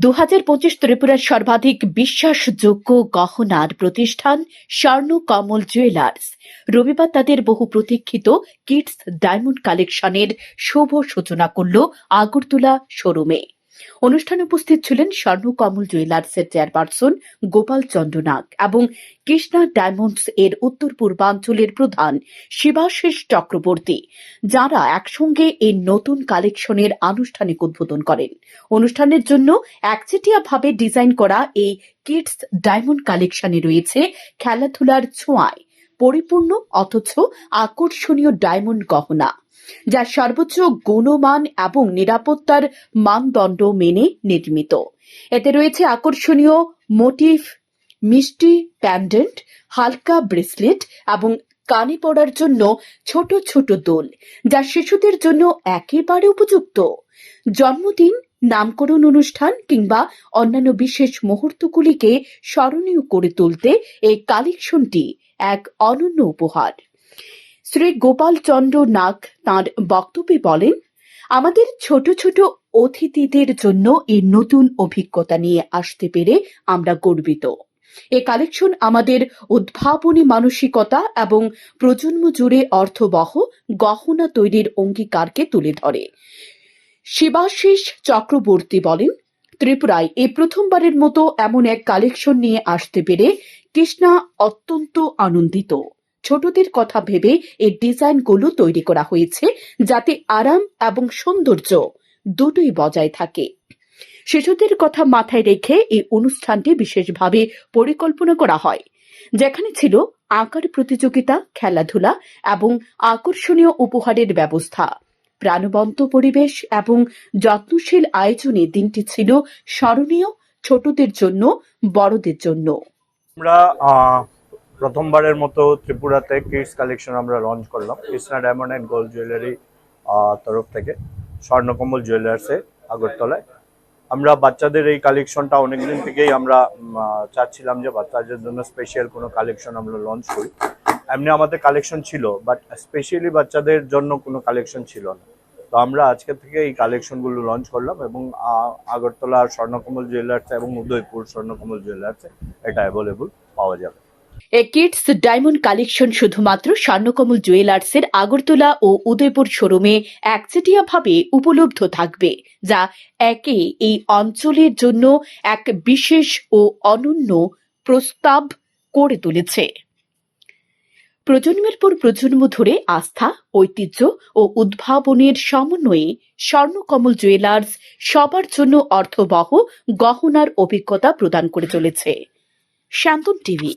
দু ত্রিপুরার সর্বাধিক বিশ্বাসযোগ্য গহনার প্রতিষ্ঠান স্বর্ণ কমল জুয়েলার্স। রবিবার তাদের বহু প্রতীক্ষিত কিডস ডায়মন্ড কালেকশনের শুভ সূচনা করল আগরতলা শোরুমে। অনুষ্ঠানে উপস্থিত ছিলেন স্বর্ণ কমল জুয়েলার্সের চেয়ারপারসন গোপাল চন্দ্র নাগ এবং কৃষ্ণা ডায়মন্ডস এর উত্তর পূর্বাঞ্চলের প্রধান শিবাশিস চক্রবর্তী, যারা একসঙ্গে এই নতুন কালেকশনের আনুষ্ঠানিক উদ্বোধন করেন। অনুষ্ঠানের জন্য একচেটিয়া ভাবে ডিজাইন করা এই কিডস ডায়মন্ড কালেকশনে রয়েছে খেলাধুলার ছোঁয়ায়। পরিপূর্ণ, অথচ আকর্ষণীয় ডায়মন্ড গহনা যা সর্বোচ্চ গুণমান এবং নিরাপত্তার মানদণ্ড মেনে নির্মিত। এতে রয়েছে আকর্ষণীয় মোটিভ মিষ্টি প্যান্ডেন্ট, হালকা ব্রেসলেট এবং কানে পড়ার জন্য ছোট ছোট দোল, যা শিশুদের জন্য একেবারে উপযুক্ত। জন্মদিন, নামকরণ অনুষ্ঠান কিংবা অন্যান্য বিশেষ মুহূর্তগুলিকে স্মরণীয় করে তুলতে এই কালেকশনটি এক অনন্য উপহার। শ্রী গোপাল চন্দ্র নাগ তাঁর বক্তব্যে বলেন, আমাদের ছোট ছোট অতিথিদের জন্য এই নতুন অভিজ্ঞতা নিয়ে আসতে পেরে আমরা গর্বিত। এ কালেকশন আমাদের উদ্ভাবনী মানসিকতা এবং প্রজন্ম জুড়ে অর্থবহ গহনা তৈরির অঙ্গীকারকে তুলে ধরে। শিবাশিস চক্রবর্তী বলেন, ত্রিপুরায় এই প্রথমবারের মতো এমন এক কালেকশন নিয়ে আসতে পেরে কৃষ্ণা অত্যন্ত আনন্দিত। ছোটদের কথা ভেবে এই ডিজাইনগুলো তৈরি করা হয়েছে যাতে আরাম এবং সৌন্দর্য দুটোই বজায় থাকে। শিশুদের কথা মাথায় রেখে এই অনুষ্ঠানটি বিশেষভাবে পরিকল্পনা করা হয়, যেখানে ছিল আঁকার প্রতিযোগিতা, খেলাধুলা এবং আকর্ষণীয় উপহারের ব্যবস্থা। প্রাণবন্ত পরিবেশ এবং যত্নশীল আয়োজনে দিনটি ছিল স্মরণীয় ছোটদের জন্য, বড়দের জন্য। আমরা প্রথমবারের মতো ত্রিপুরাতে কিডস কালেকশন আমরা লঞ্চ করলাম। Krishna diamond and gold jewellery তরফ থেকে, স্বর্ণকমল জুয়েলার্সে আগরতলায়। আমরা বাচ্চাদের এই কালেকশনটা অনেকদিন থেকেই আমরা চাচ্ছিলাম যে বাচ্চাদের জন্য স্পেশাল কোনো কালেকশন আমরা লঞ্চ করি। এমনি আমাদের কালেকশন ছিল বাট স্পেশালি বাচ্চাদের জন্য কোনো কালেকশন ছিল না। তো আমরা আজকে থেকে এই কালেকশনগুলো লঞ্চ করলাম এবং আগরতলা স্বর্ণকমল জুয়েলার্স এবং উদয়পুর স্বর্ণকমল জুয়েলার্সে এটা অ্যাভেলেবল পাওয়া যাবে। এ কিডস ডায়মন্ড কালেকশন শুধুমাত্র স্বর্ণকমল জুয়েলার্সের আগরতলা ও উদয়পুর শোরুমে একচেটিয়াভাবে উপলব্ধ থাকবে, যা একে এই অঞ্চলের জন্য এক বিশেষ ও অনন্য প্রস্তাব করে তুলেছে। প্রজন্মের পর প্রজন্ম ধরে আস্থা, ঐতিহ্য ও উদ্ভাবনের সমন্বয়ে স্বর্ণকমল জুয়েলার্স সবার জন্য অর্থবহ গহনার অভিজ্ঞতা প্রদান করে চলেছে। শান্তন টিভি